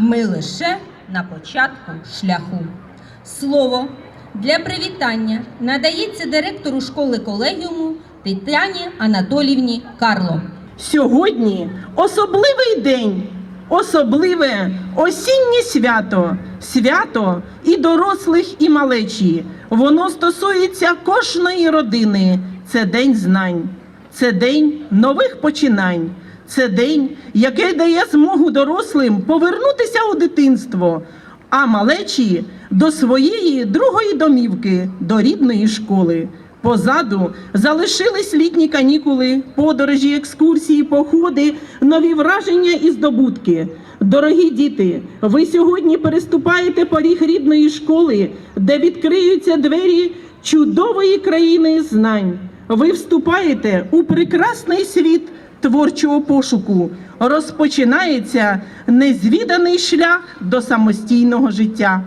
Ми лише на початку шляху. Слово для привітання надається директору школи колегіуму Тетяні Анатолівні Карло. Сьогодні особливий день, особливе осіннє свято, свято і дорослих, і малечі. Воно стосується кожної родини. Це день знань, це день нових починань, це день, який дає змогу дорослим повернутися у дитинство, а малечі до своєї другої домівки, до рідної школи. Позаду залишились літні канікули, подорожі, екскурсії, походи, нові враження і здобутки. Дорогі діти, ви сьогодні переступаєте поріг рідної школи, де відкриються двері чудової країни знань. Ви вступаєте у прекрасний світ творчого пошуку. Розпочинається незвіданий шлях до самостійного життя.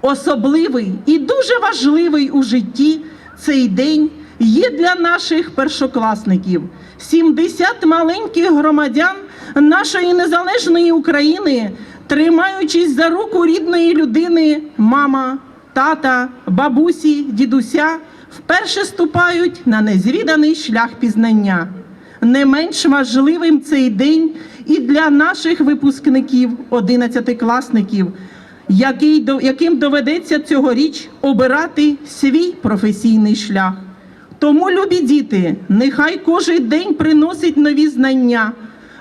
Особливий і дуже важливий у житті цей день є для наших першокласників. 70 маленьких громадян нашої незалежної України, тримаючись за руку рідної людини, мама, тата, бабусі, дідуся, вперше ступають на незвіданий шлях пізнання. Не менш важливим цей день і для наших випускників, 11-класників, яким доведеться цьогоріч обирати свій професійний шлях. Тому, любі діти, нехай кожен день приносить нові знання,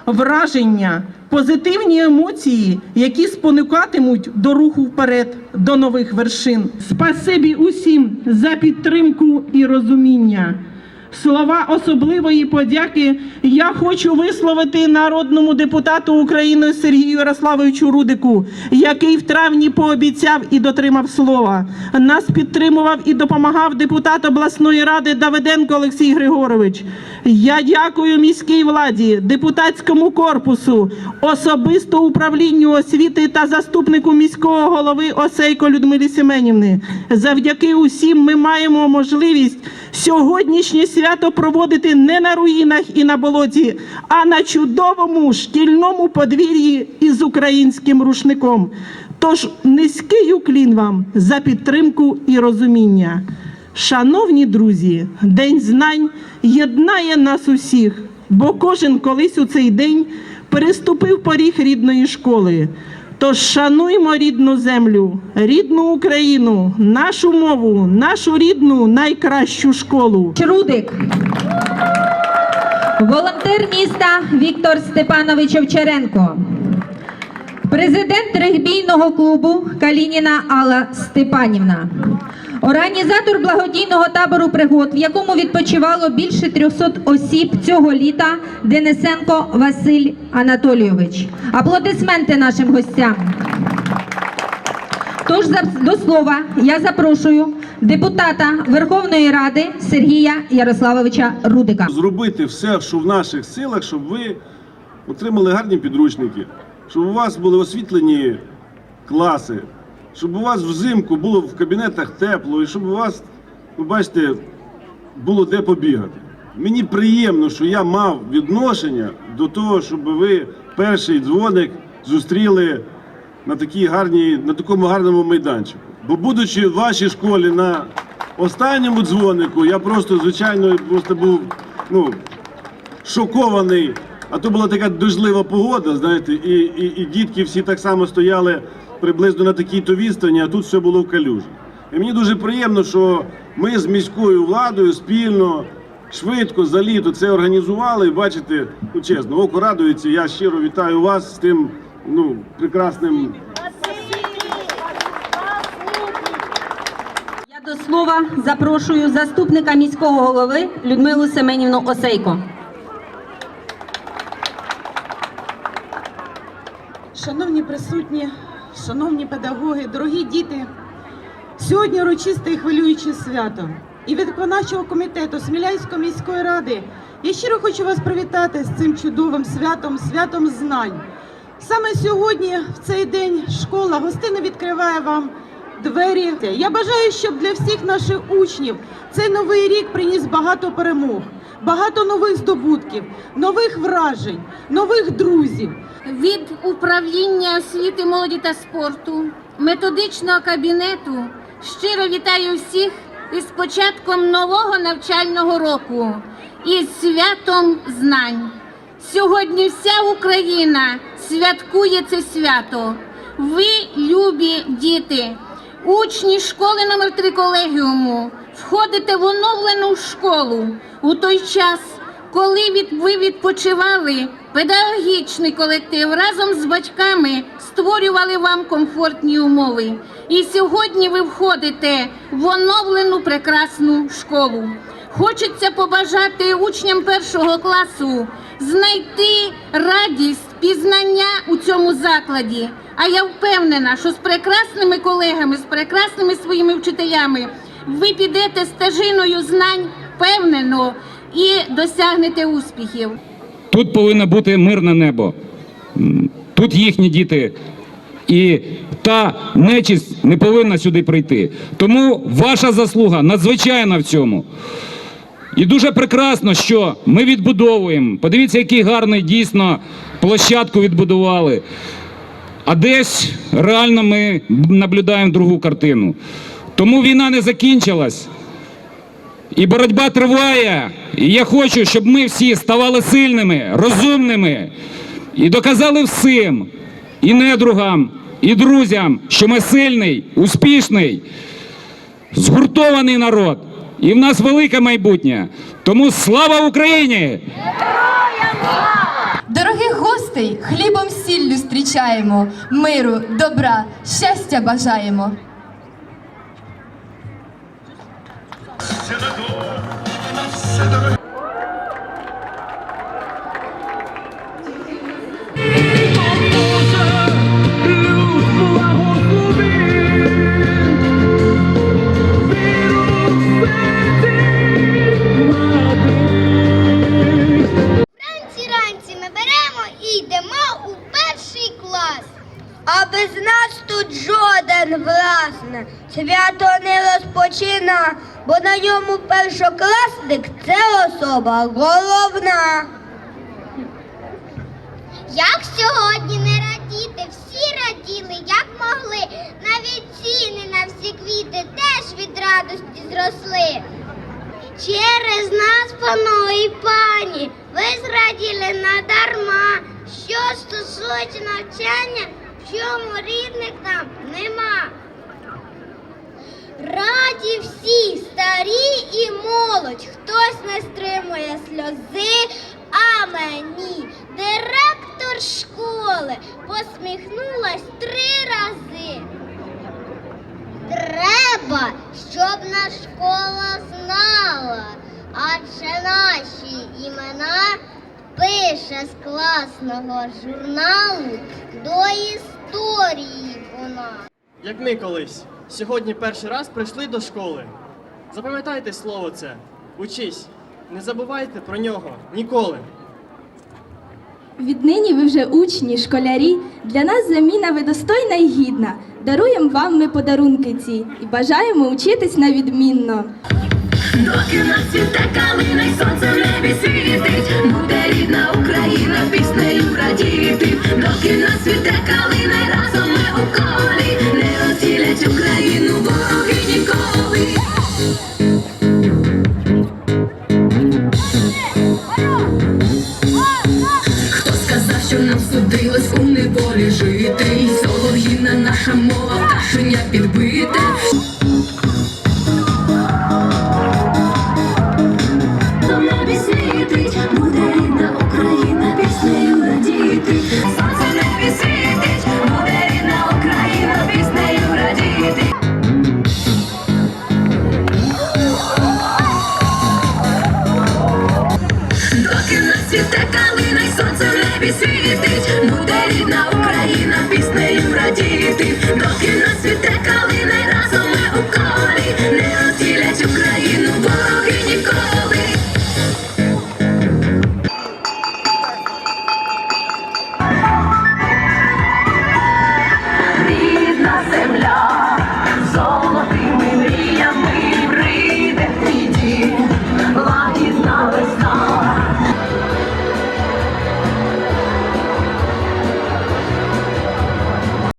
враження, позитивні емоції, які спонукатимуть до руху вперед, до нових вершин. Спасибі усім за підтримку і розуміння. Слова особливої подяки я хочу висловити народному депутату України Сергію Ярославовичу Рудику, який в травні пообіцяв і дотримав слова. Нас підтримував і допомагав депутат обласної ради Давиденко Олексій Григорович. Я дякую міській владі, депутатському корпусу, особисто управлінню освіти та заступнику міського голови Осейко Людмилі Семенівни. Завдяки усім ми маємо можливість сьогоднішнє свято проводити не на руїнах і на болоті, а на чудовому шкільному подвір'ї із українським рушником. Тож низький уклін вам за підтримку і розуміння. Шановні друзі, День знань єднає нас усіх, бо кожен колись у цей день переступив поріг рідної школи. Тож шануймо рідну землю, рідну Україну, нашу мову, нашу рідну найкращу школу. Рудик. Волонтер міста Віктор Степанович Овчаренко. Президент регбійного клубу Калініна Алла Степанівна. Організатор благодійного табору пригод, в якому відпочивало більше 300 осіб цього літа Денисенко Василь Анатолійович. Аплодисменти нашим гостям. Тож до слова я запрошую депутата Верховної Ради Сергія Ярославовича Рудика. зробити все, що в наших силах, щоб ви отримали гарні підручники, щоб у вас були освітлені класи, щоб у вас взимку було в кабінетах тепло, і щоб у вас, ви бачите, було де побігати. Мені приємно, що я мав відношення до того, щоб ви перший дзвоник зустріли на такій гарній, на такому гарному майданчику. Бо будучи в вашій школі на останньому дзвонику, я просто, звичайно, просто був ну, шокований. А то була така дождлива погода, знаєте, і, і, і дітки всі так само стояли приблизно на такій то відстані, а тут все було в калюжі. І мені дуже приємно, що ми з міською владою спільно, швидко за літо це організували. І бачите, ну чесно, око радується. Я щиро вітаю вас з тим ну, прекрасним Я до слова запрошую заступника міського голови Людмилу Семенівну Осейко. Шановні присутні, шановні педагоги, дорогі діти, сьогодні урочисте і хвилююче свято. І від виконавчого комітету Смілянської міської ради я щиро хочу вас привітати з цим чудовим святом, святом знань. Саме сьогодні, в цей день, школа гостинно відкриває вам двері. Я бажаю, щоб для всіх наших учнів цей новий рік приніс багато перемог, багато нових здобутків, нових вражень, нових друзів. Від управління освіти, молоді та спорту, методичного кабінету щиро вітаю всіх із початком нового навчального року і святом знань. Сьогодні вся Україна святкує це свято. Ви, любі діти, учні школи номер 3 колегіуму, входите в оновлену школу у той час, коли ви відпочивали, педагогічний колектив разом з батьками створювали вам комфортні умови. І сьогодні ви входите в оновлену прекрасну школу. Хочеться побажати учням першого класу знайти радість, пізнання у цьому закладі. А я впевнена, що з прекрасними колегами, з прекрасними своїми вчителями ви підете стежиною знань впевнено і досягнете успіхів. Тут повинно бути мирне небо. Тут їхні діти. І та нечисть не повинна сюди прийти. Тому ваша заслуга надзвичайна в цьому. І дуже прекрасно, що ми відбудовуємо. Подивіться, який гарний дійсно площадку відбудували. А десь реально ми наблюдаємо другу картину. Тому війна не закінчилась. І боротьба триває. І я хочу, щоб ми всі ставали сильними, розумними і доказали всім, і недругам, і друзям, що ми сильний, успішний, згуртований народ. І в нас велике майбутнє. Тому слава Україні! Дорогих гостей хлібом сіллю зустрічаємо, миру, добра, щастя бажаємо. І йдемо у перший клас. А без нас тут жоден, власне, свято не розпочина, бо на ньому першокласник це особа головна. Як сьогодні не радіти, всі раділи, як могли. Навіть ціни на всі квіти теж від радості зросли. Через нас, панове і пані, ви зраділи надарма. Що стосується навчання, в чому рідних нам нема. Раді всі, старі і молодь, хтось не стримує сльози, а мені директор школи посміхнулась три рази. Треба, щоб наша школа знала, адже наші імена пише з класного журналу до історії вона. Як ми колись. Сьогодні перший раз прийшли до школи. Запам'ятайте слово це. Учись. Не забувайте про нього ніколи. Віднині ви вже учні, школярі. Для нас заміна ви достойна і гідна. Даруємо вам ми подарунки ці і бажаємо учитись на відмінно. Доки нас цвіте калина й сонце в небі світить, буде рідна Україна піснею радіти. Доки нас цвіте калина й разом небі світить, буде рідна Україна, піснею радіти, доки не.